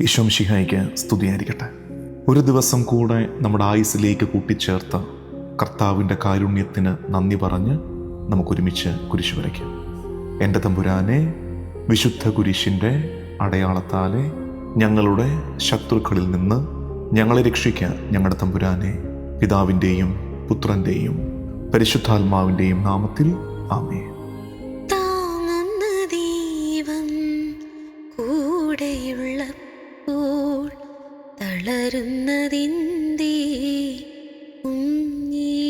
ഈശോം ശിഹായിക്ക് സ്തുതിയായിരിക്കട്ടെ. ഒരു ദിവസം കൂടെ നമ്മുടെ ആയുസിലേക്ക് കൂട്ടിച്ചേർത്ത കർത്താവിന്റെ കാരുണ്യത്തിന് നന്ദി പറഞ്ഞ് നമുക്കൊരുമിച്ച് കുരിശു വരയ്ക്കാം. എന്റെ തമ്പുരാനെ വിശുദ്ധ കുരിശിന്റെ അടയാളത്താലെ ഞങ്ങളുടെ ശത്രുക്കളിൽ നിന്ന് ഞങ്ങളെ രക്ഷിക്കാൻ ഞങ്ങളുടെ തമ്പുരാനെ പിതാവിന്റെയും പുത്രന്റെയും പരിശുദ്ധാത്മാവിന്റെയും നാമത്തിൽ ആമേ ദൈവം കൂടെയുള്ളപ്പോൾ തളരുന്നതിന്തേ കുഞ്ഞി.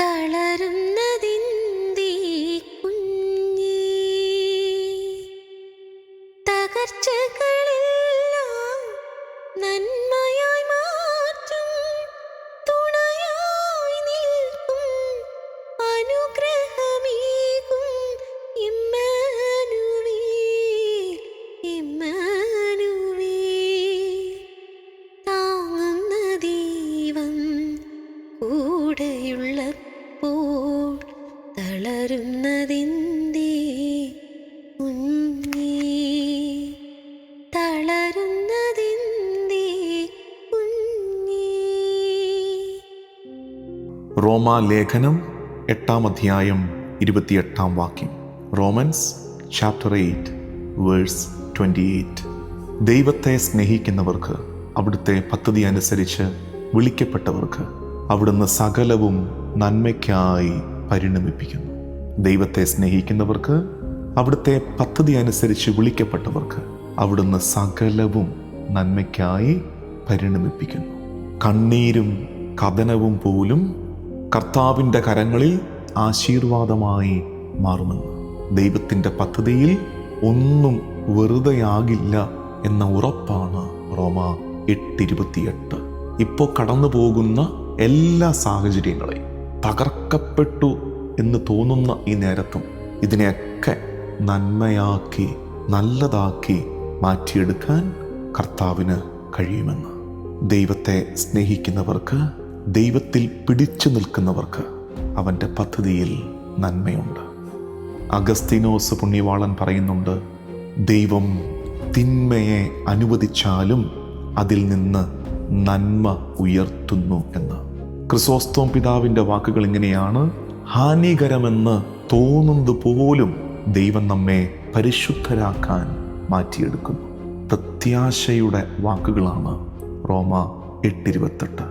തളരുന്നതിന്തേ കുഞ്ഞി. തകർച്ചകളെല്ലാം നന്മയായി കൂടെയുള്ളപ്പോൾ തളരുന്നതെന്തേ? കുഞ്ഞേ തളരുന്നതെന്തേ? കുഞ്ഞേ. റോമാ ലേഖനം എട്ടാം അധ്യായം ഇരുപത്തിയെട്ടാം വാക്യം. Romans chapter eight verse twenty eight ദൈവത്തെ സ്നേഹിക്കുന്നവർക്ക് അവിടുത്തെ പദ്ധതി അനുസരിച്ച് വിളിക്കപ്പെട്ടവർക്ക് അവിടുന്ന് സകലവും നന്മയ്ക്കായി പരിണമിപ്പിക്കുന്നു. ദൈവത്തെ സ്നേഹിക്കുന്നവർക്ക് അവിടുത്തെ പദ്ധതി അനുസരിച്ച് വിളിക്കപ്പെട്ടവർക്ക് അവിടുന്ന് സകലവും നന്മയ്ക്കായി പരിണമിപ്പിക്കുന്നു. കണ്ണീരും കഥനവും പോലും കർത്താവിന്റെ കരങ്ങളിൽ ആശീർവാദമായി മാറുമെന്ന് ദൈവത്തിന്റെ പദ്ധതിയിൽ ഒന്നും വെറുതെയാകില്ല എന്ന ഉറപ്പാണ് റോമ എട്ടിരുപത്തിയെട്ട്. ഇപ്പോൾ കടന്നു പോകുന്ന എല്ലാ സാഹചര്യങ്ങളെയും തകർക്കപ്പെട്ടു എന്ന് തോന്നുന്ന ഈ നേരത്തും ഇതിനെയൊക്കെ നന്മയാക്കി നല്ലതാക്കി മാറ്റിയെടുക്കാൻ കർത്താവിന് കഴിയുമെന്ന്. ദൈവത്തെ സ്നേഹിക്കുന്നവർക്ക് ദൈവത്തിൽ പിടിച്ചു നിൽക്കുന്നവർക്ക് അവന്റെ പദ്ധതിയിൽ നന്മയുണ്ട്. അഗസ്തീനോസ് പുണ്യവാളൻ പറയുന്നുണ്ട് ദൈവം തിന്മയെ അനുവദിച്ചാലും അതിൽ നിന്ന് നന്മ ഉയർത്തുന്നു എന്ന്. ക്രിസോസ്തോം പിതാവിന്റെ വാക്കുകൾ ഇങ്ങനെയാണ് ഹാനികരമെന്ന് തോന്നുന്നത് പോലും ദൈവം നമ്മെ പരിശുദ്ധരാക്കാൻ മാറ്റിയെടുക്കുന്നു. പ്രത്യാശയുടെ വാക്കുകളാണ് റോമ എട്ടിരുപത്തെട്ട്.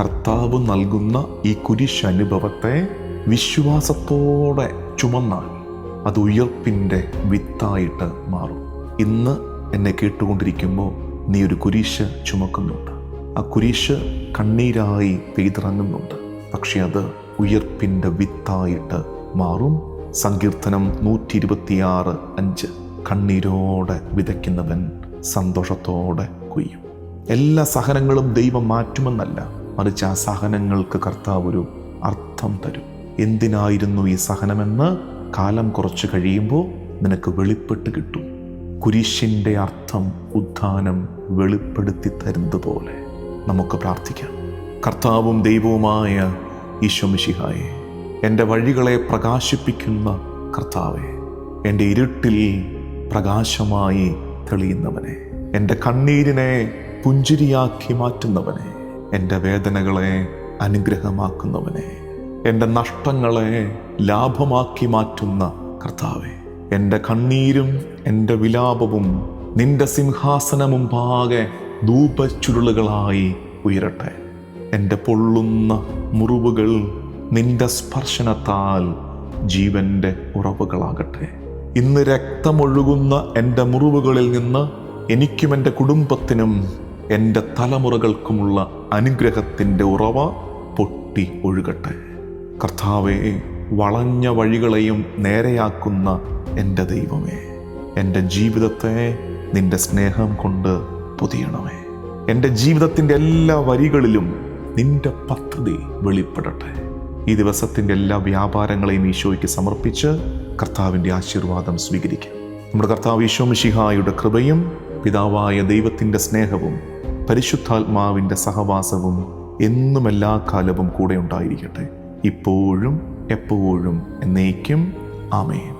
കർത്താവ് നൽകുന്ന ഈ കുരിശ് അനുഭവത്തെ വിശ്വാസത്തോടെ ചുമന്നാൽ അത് ഉയർപ്പിന്റെ വിത്തായിട്ട് മാറും. ഇന്ന് എന്നെ കേട്ടുകൊണ്ടിരിക്കുമ്പോൾ നീ ഒരു കുരിശ് ചുമക്കുന്നുണ്ട്. ആ കുരിശ് കണ്ണീരായി പെയ്തിറങ്ങുന്നുണ്ട്. പക്ഷെ അത് ഉയർപ്പിന്റെ വിത്തായിട്ട് മാറും. സങ്കീർത്തനം നൂറ്റി ഇരുപത്തിയാറ് അഞ്ച്. കണ്ണീരോടെ വിതയ്ക്കുന്നവൻ സന്തോഷത്തോടെ കൊയ്യും. എല്ലാ സഹനങ്ങളും ദൈവം മാറ്റുമെന്നല്ല മറിച്ച് ആ സഹനങ്ങൾക്ക് കർത്താവ് ഒരു അർത്ഥം തരും. എന്തിനായിരുന്നു ഈ സഹനമെന്ന് കാലം കുറച്ച് കഴിയുമ്പോൾ നിനക്ക് വെളിപ്പെട്ട് കിട്ടും. കുരിശിന്റെ അർത്ഥം ഉദ്ധാനം വെളിപ്പെടുത്തി തരുന്നത് പോലെ നമുക്ക് പ്രാർത്ഥിക്കാം. കർത്താവും ദൈവവുമായ ഈശ്വമിഷിഹായെ എന്റെ വഴികളെ പ്രകാശിപ്പിക്കുന്ന കർത്താവെ എന്റെ ഇരുട്ടിൽ പ്രകാശമായി തെളിയുന്നവനെ എന്റെ കണ്ണീരിനെ പുഞ്ചിരിയാക്കി മാറ്റുന്നവനെ എന്റെ വേദനകളെ അനുഗ്രഹമാക്കുന്നവനെ എന്റെ നഷ്ടങ്ങളെ ലാഭമാക്കി മാറ്റുന്ന കർത്താവെ എന്റെ കണ്ണീരും എന്റെ വിലാപവും നിന്റെ സിംഹാസന മുമ്പാകെ ധൂപച്ചുരുളുകളായി ഉയരട്ടെ. എന്റെ പൊള്ളുന്ന മുറിവുകൾ നിന്റെ സ്പർശനത്താൽ ജീവന്റെ ഉറവുകളാകട്ടെ. ഇന്ന് രക്തമൊഴുകുന്ന എന്റെ മുറിവുകളിൽ നിന്ന് എനിക്കും എന്റെ കുടുംബത്തിനും എന്റെ തലമുറകൾക്കുമുള്ള അനുഗ്രഹത്തിന്റെ ഉറവ പൊട്ടി ഒഴുകട്ടെ. കർത്താവെ വളഞ്ഞ വഴികളെയും നേരെയാക്കുന്ന എന്റെ ദൈവമേ എന്റെ ജീവിതത്തെ നിന്റെ സ്നേഹം കൊണ്ട് പൊതിയണമേ. എന്റെ ജീവിതത്തിന്റെ എല്ലാ വരികളിലും നിന്റെ പദ്ധതി വെളിപ്പെടട്ടെ. ഈ ദിവസത്തിന്റെ എല്ലാ വ്യാപാരങ്ങളെയും ഈശോയ്ക്ക് സമർപ്പിച്ച് കർത്താവിന്റെ ആശീർവാദം സ്വീകരിക്കാം. നമ്മുടെ കർത്താവ് ഈശോ മിശിഹായുടെ കൃപയും പിതാവായ ദൈവത്തിന്റെ സ്നേഹവും പരിശുദ്ധാത്മാവിന്റെ സഹവാസവും എന്നും എല്ലാ കാലവും കൂടെ ഉണ്ടായിരിക്കട്ടെ. ഇപ്പോഴും എപ്പോഴും എന്നേക്കും. ആമേൻ.